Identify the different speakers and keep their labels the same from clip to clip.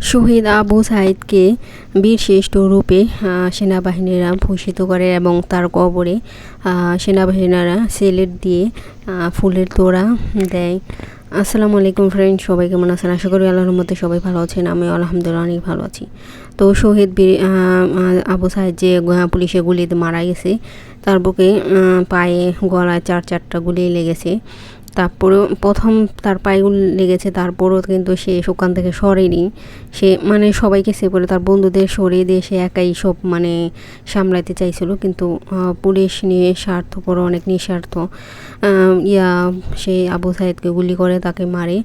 Speaker 1: শহীদ আবু সাইদকে বীরশ্রেষ্ঠ রূপে সেনাবাহিনীরা ভূষিত করে এবং তার কবরে সেনাবাহিনীরা সেলেট দিয়ে ফুলের তোড়া দেয়। আসসালামু আলাইকুম ফ্রেন্ড সবাই কেমন আছেন? আশা করি আল্লাহর মধ্যে সবাই ভালো আছেন আমি আলহামদুলিল্লাহ অনেক ভালো আছি। তো শহীদ বীর আবু সাইদ যে পুলিশে গুলিতে মারা গেছে, তার বুকে পায়ে, গলায় চার চারটা গুলি লেগেছে। তারপরেও প্রথম তার পায়েগুলো লেগেছে তারপরও কিন্তু সে ওখান থেকে সরেনি। সে মানে সবাইকে সে বলে তার বন্ধুদের সরিয়ে দিয়ে সে একাই সব মানে সামলাইতে চাইছিল। কিন্তু পুলিশ নিয়ে স্বার্থপর অনেক নিঃস্বার্থ ইয়া সে আবু সাহেদকে গুলি করে তাকে মারে।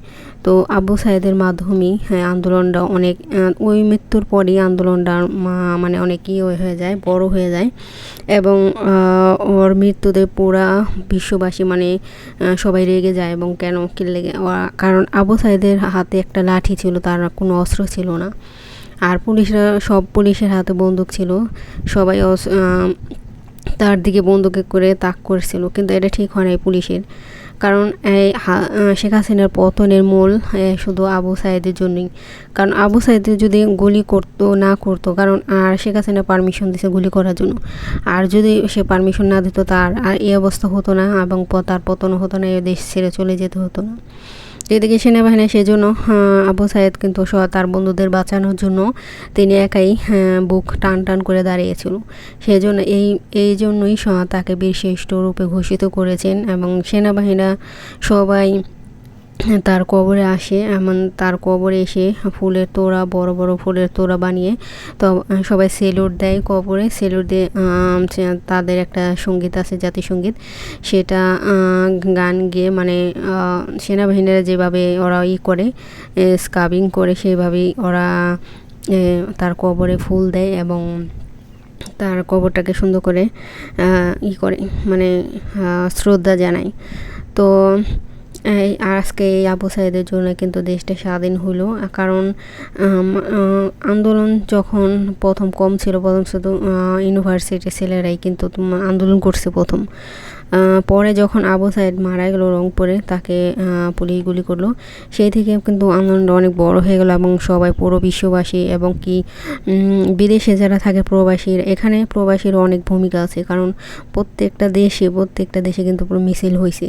Speaker 1: তো আবু সাহেদের মাধ্যমেই হ্যাঁ, আন্দোলনটা অনেক ওই মৃত্যুর পরেই আন্দোলনটা মানে অনেক ইয়ে হয়ে যায় বড় হয়ে যায়। এবং ওর মৃত্যুতে পুরা বিশ্ববাসী মানে সবাই যায় এবং কেন কি লেগে কারণ আবু সাইদের হাতে একটা লাঠি ছিল, তার কোনো অস্ত্র ছিল না। আর পুলিশরা, সব পুলিশের হাতে বন্দুক ছিল। সবাই তার দিকে বন্দুকে করে তাক করেছিল, কিন্তু এটা ঠিক হয় নাই পুলিশের। কারণ এই শেখ হাসিনার পতনের মূল শুধু আবু সাইদের জন্যই। কারণ আবু সাইদ যদি গুলি করতো, না করতো, কারণ আর শেখ হাসিনা পারমিশন দিছে গুলি করার জন্য। আর যদি সে পারমিশন না দিত, তার, আর এই অবস্থা হতো না এবং তার পতন হতো না, এই দেশ ছেড়ে চলে যেতে হতো না। এদিকে সেনাবাহিনী সেজন্য জন্য আবু সাইদ কিন্তু তার বন্ধুদের বাঁচানোর জন্য তিনি একাই বুক টান টান করে দাঁড়িয়েছিল। সেজন্য এই এই জন্যই তাকে বীরশ্রেষ্ঠ রূপে ঘোষিত করেছেন এবং সেনাবাহিনীরা সবাই তার কবরে আসে, এমন তার কবরে এসে ফুলের তোড়া, বড় বড় ফুলের তোড়া বানিয়ে তো সবাই সেলুট দেয় কবরে। সেলুট দিয়ে তাদের একটা সংগীত আছে, জাতীয় সংগীত। সেটা গান গেয়ে মানে সেনাবাহিনীরা যেভাবে ওরা ই করে স্কাবিং করে, সেভাবেই ওরা তার কবরে ফুল দেয় এবং তার কবরটাকে সুন্দর করে ই করে মানে শ্রদ্ধা জানায়। তো আজকে এই আবু সাইদের জন্য কিন্তু দেশটা স্বাধীন হলো। কারণ আন্দোলন যখন প্রথম কম ছিল, প্রথম শুধু ইউনিভার্সিটির ছেলেরাই কিন্তু আন্দোলন করছে প্রথম। পরে যখন আবু সাইদ মারা গেল রংপুরে, তাকে পুলিশ গুলি করল। সেই থেকে কিন্তু আন্দোলনটা অনেক বড় হয়ে গেল এবং সবাই পুরো বিশ্ববাসী এবং কি বিদেশে যারা থাকে প্রবাসীর, এখানে প্রবাসীর অনেক ভূমিকা আছে। কারণ প্রত্যেকটা দেশে প্রত্যেকটা দেশে কিন্তু পুরো মিছিল হয়েছে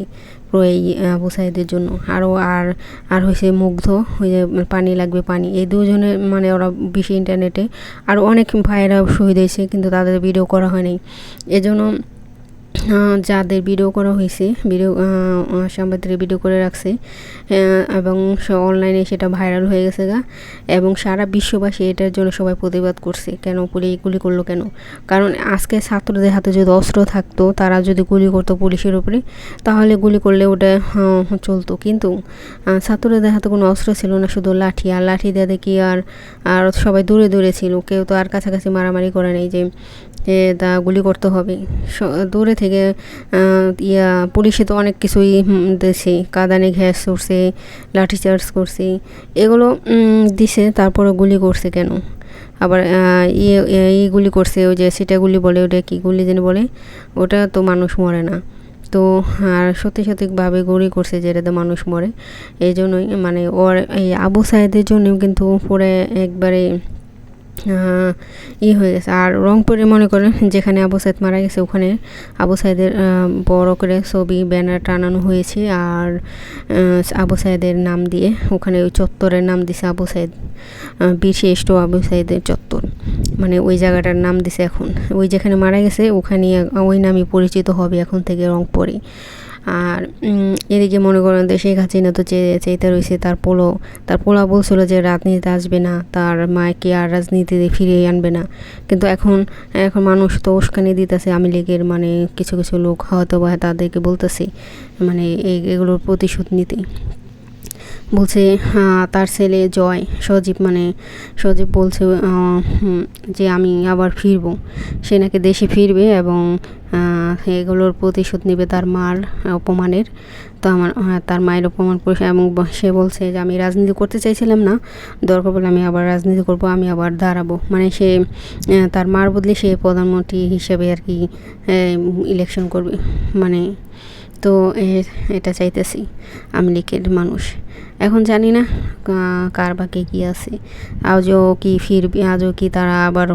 Speaker 1: পুরো এই আবু সাইদের জন্য। আরও আর আর হয়েছে মুগ্ধ, ওই যে পানি লাগবে পানি। এই দুজনের মানে ওরা বেশি ইন্টারনেটে আরও অনেক ভাইয়েরা শহীদ হয়েছে, কিন্তু তাদের ভিডিও করা হয়নি। এজন্য যাদের ভিডিও করা হয়েছে ভিডিও সাংবাদিকরা ভিডিও করে রাখছে এবং অনলাইনে সেটা ভাইরাল হয়ে গেছে গা, এবং সারা বিশ্ববাসী এটার জন্য সবাই প্রতিবাদ করছে, কেন পুলিশ গুলি করল কেন? কারণ আজকে ছাত্রদের হাতে যদি অস্ত্র থাকতো, তারা যদি গুলি করতো পুলিশের উপরে, তাহলে গুলি করলে ওটা চলতো। কিন্তু ছাত্রদের হাতে কোনো অস্ত্র ছিল না, শুধু লাঠি, আর লাঠি দিয়ে দেখি আর আর সবাই দূরে দূরে ছিল। কেউ তো আর কাছাকাছি মারামারি করে নেই যে তা গুলি করতে হবে। দূরে থেকে ইয়া, পুলিশে তো অনেক কিছুই দিছে। কাদানে ঘ্যাস করছে লাঠিচার্জ করছে। এগুলো দিছে তারপরে গুলি করছে কেন? আবার ইয়ে এই গুলি করছে, ওই যে সেটা গুলি বলে, ওটা কি গুলি যেন বলে? ওটা তো মানুষ মরে না। তো, আর সত্যি সত্যিভাবে গুলি করছে যেটাতে মানুষ মরে। এই জন্যই মানে ওর এই আবু সাহেদের জন্যও কিন্তু পরে একবারে ই হয়ে গেছে। আর রংপুরে মনে করেন, যেখানে আবু সাইদ মারা গেছে, ওখানে আবু সাইদের বড় করে ছবি, ব্যানার টানানো হয়েছে। আর আবু সাইদের নাম দিয়ে ওখানে ওই চত্বরের নাম দিছে আবু সাইদ বীরশ্রেষ্ঠ আবু সাইদের চত্বর। মানে ওই জায়গাটার নাম দিছে এখন। ওই যেখানে মারা গেছে ওখানে ওই নামই পরিচিত হবে এখন থেকে রংপুরে। আর এদিকে মনে করেন যে শেখ হাসিনা তো চেয়ে চেয়েতে রয়েছে তার পোলো তার পোলা বলছিল যে রাজনীতিতে আসবে না, তার মাকে আর রাজনীতিতে ফিরিয়ে আনবে না। কিন্তু এখন এখন মানুষ তো উস্কানি দিতেছে আমি লীগের মানে কিছু কিছু লোক হয়তো বা তাদেরকে বলতেছে মানে এগুলোর প্রতিশোধ নিতে। বলছে তার ছেলে জয়, সজীব মানে সজীব বলছে যে আমি আবার ফিরবো। সে নাকি দেশে ফিরবে এবং এগুলোর প্রতিশোধ নেবে তার মার অপমানের। তো আমার হ্যাঁ, তার মায়ের অপমান এবং সে বলছে যে আমি রাজনীতি করতে চাইছিলাম না। দরকার বলে আমি আবার রাজনীতি করব আমি আবার দাঁড়াবো। মানে সে তার মার বদলে সে প্রধানমন্ত্রী হিসেবে আর কি ইলেকশন করবে। মানে তো এটা চাইতেছি আমি লীগের মানুষ। এখন জানি না কার বাকে কি আছে। আজও কি ফিরবে, আজও কি তারা আবার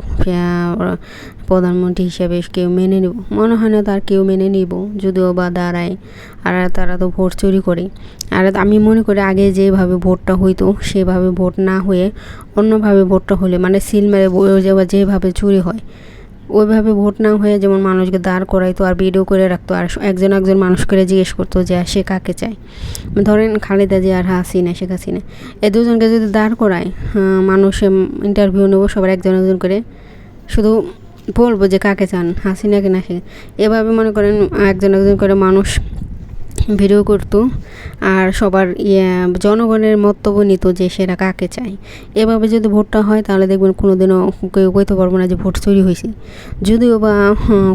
Speaker 1: প্রধানমন্ত্রী হিসেবে কেউ মেনে নেব? মনে হয় না তার কেউ মেনে নিব, যদিও বা দাঁড়ায়। আর তারা তো ভোট চুরি করে। আর আমি মনে করি আগে যেভাবে ভোটটা হইতো, সেভাবে ভোট না হয়ে অন্যভাবে ভোটটা হলে মানে সিল মেরে যেভাবে চুরি হয় ওইভাবে ভোট না হয়ে যেমন মানুষকে দাঁড় করাইতো আর ভিডিও করে রাখতো, আর একজন একজন মানুষ করে জিজ্ঞেস করতো যে সে কাকে চায়। ধরেন খালেদা জিয়া আর হাসিনা, শেখ হাসিনা। এ দুজনকে যদি দাঁড় করায় মানুষে ইন্টারভিউ নেব, সবার একজন একজন করে। শুধু বলব যে কাকে চান, হাসিনাকে না সে এভাবে মনে করেন একজন একজন করে মানুষ ভিডিও করতো আর সবার ইয়ে জনগণের মন্তব্য নিত যে সেরা কাকে চায়। এভাবে যদি ভোটটা হয় তাহলে দেখবেন কোনো দিনও কেউ কইতে পারব না যে ভোট চুরি হয়েছে যদিও বা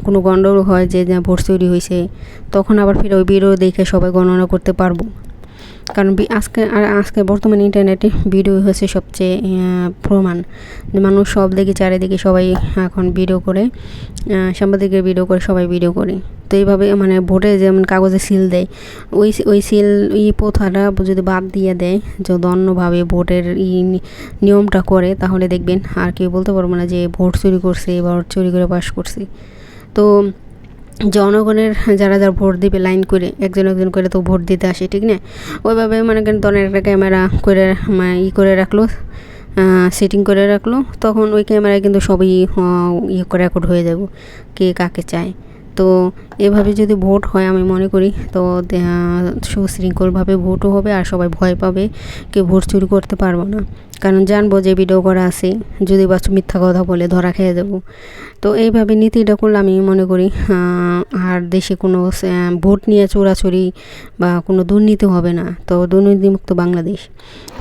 Speaker 1: কোনো গণ্ডগোল হয় যে ভোট চুরি হয়েছে তখন আবার ফিরে ওই ভিডিও দেখে সবাই গণনা করতে পারব। কারণ আজকে আর আজকে বর্তমানে ইন্টারনেটে ভিডিও হচ্ছে সবচেয়ে প্রমাণ। মানুষ সব দিকে, চারিদিকে সবাই এখন ভিডিও করে সাংবাদিকের ভিডিও করে, সবাই ভিডিও করে। তো এইভাবে মানে ভোটে যেমন কাগজে সিল দেয়, ওই ওই সিল ই প্রথাটা যদি বাদ দিয়ে দেয়, যদি অন্যভাবে ভোটের ই নিয়মটা করে, তাহলে দেখবেন আর কেউ বলতে পারব না যে ভোট চুরি করছে ভোট চুরি করে পাশ করছে। তো জনগণের যারা যারা ভোট দিবে লাইন করে, একজন একজন করে তো ভোট দিতে আসে, ঠিক না? ওইভাবে মানে করেন তখন একটা ক্যামেরা করে ই করে রাখল সেটিং করে রাখল, তখন ওই ক্যামেরায় কিন্তু সবই ইয়ে করে রেকর্ড হয়ে যাব, কে কাকে চায়। তো এভাবে যদি ভোট হয় আমি মনে করি, তো সুশৃঙ্খলভাবে ভোটও হবে আর সবাই ভয় পাবে কে ভোট চুরি করতে পারব না। কারণ জানব যে ভিডিও করা আছে, যদি বা মিথ্যা কথা বলে ধরা খেয়ে দেবো তো এইভাবে নীতিটা করলে আমি মনে করি আর দেশে কোনো ভোট নিয়ে চোরাচুরি বা কোনো দুর্নীতি হবে না। তো দুর্নীতিমুক্ত বাংলাদেশ।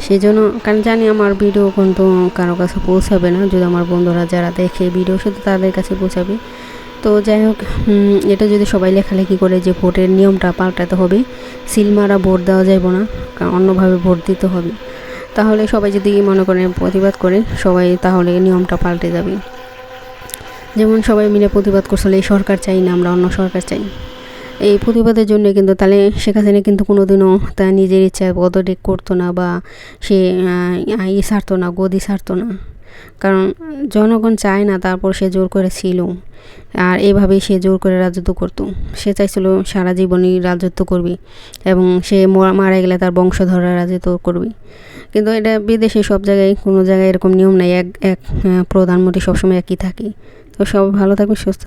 Speaker 1: সেই জন্য কারণ জানি আমার ভিডিও কিন্তু কারও কাছে পৌঁছাবে না। যদি আমার বন্ধুরা যারা দেখে ভিডিও শুধু তাদের কাছে পৌঁছাবে। তো যাই হোক এটা যদি সবাই লেখালেখি করে যে ভোটের নিয়মটা পাল্টাতে হবে সিলমারা ভোট দেওয়া যাবে না অন্যভাবে ভোট দিতে হবে। তাহলে সবাই যদি মনে করেন প্রতিবাদ করে সবাই তাহলে নিয়মটা পাল্টে যাবে। যেমন সবাই মিলে প্রতিবাদ করছিল এই সরকার চাই না আমরা অন্য সরকার চাই। এই প্রতিবাদের জন্য কিন্তু তাহলে শেখ হাসিনা কিন্তু কোনোদিনও তার নিজের ইচ্ছায় পদত্যাগ করতো না বা সে আহ, ই ছাড়তো না গদি সারতো না। কারণ জনগণ চায় না তারপর সে জোর করে ছিল আর এভাবেই সে জোর করে রাজত্ব করত। সে চাইছিল সারা জীবনই রাজত্ব করবে এবং সে মারা গেলে তার বংশধররা রাজত্ব করবে। কিন্তু এটা বিদেশে সব জায়গায়, কোনো জায়গায় এরকম নিয়ম নাই। এক এক প্রধানমন্ত্রী সবসময় একই থাকে। তো সব ভালো থাকবে, সুস্থ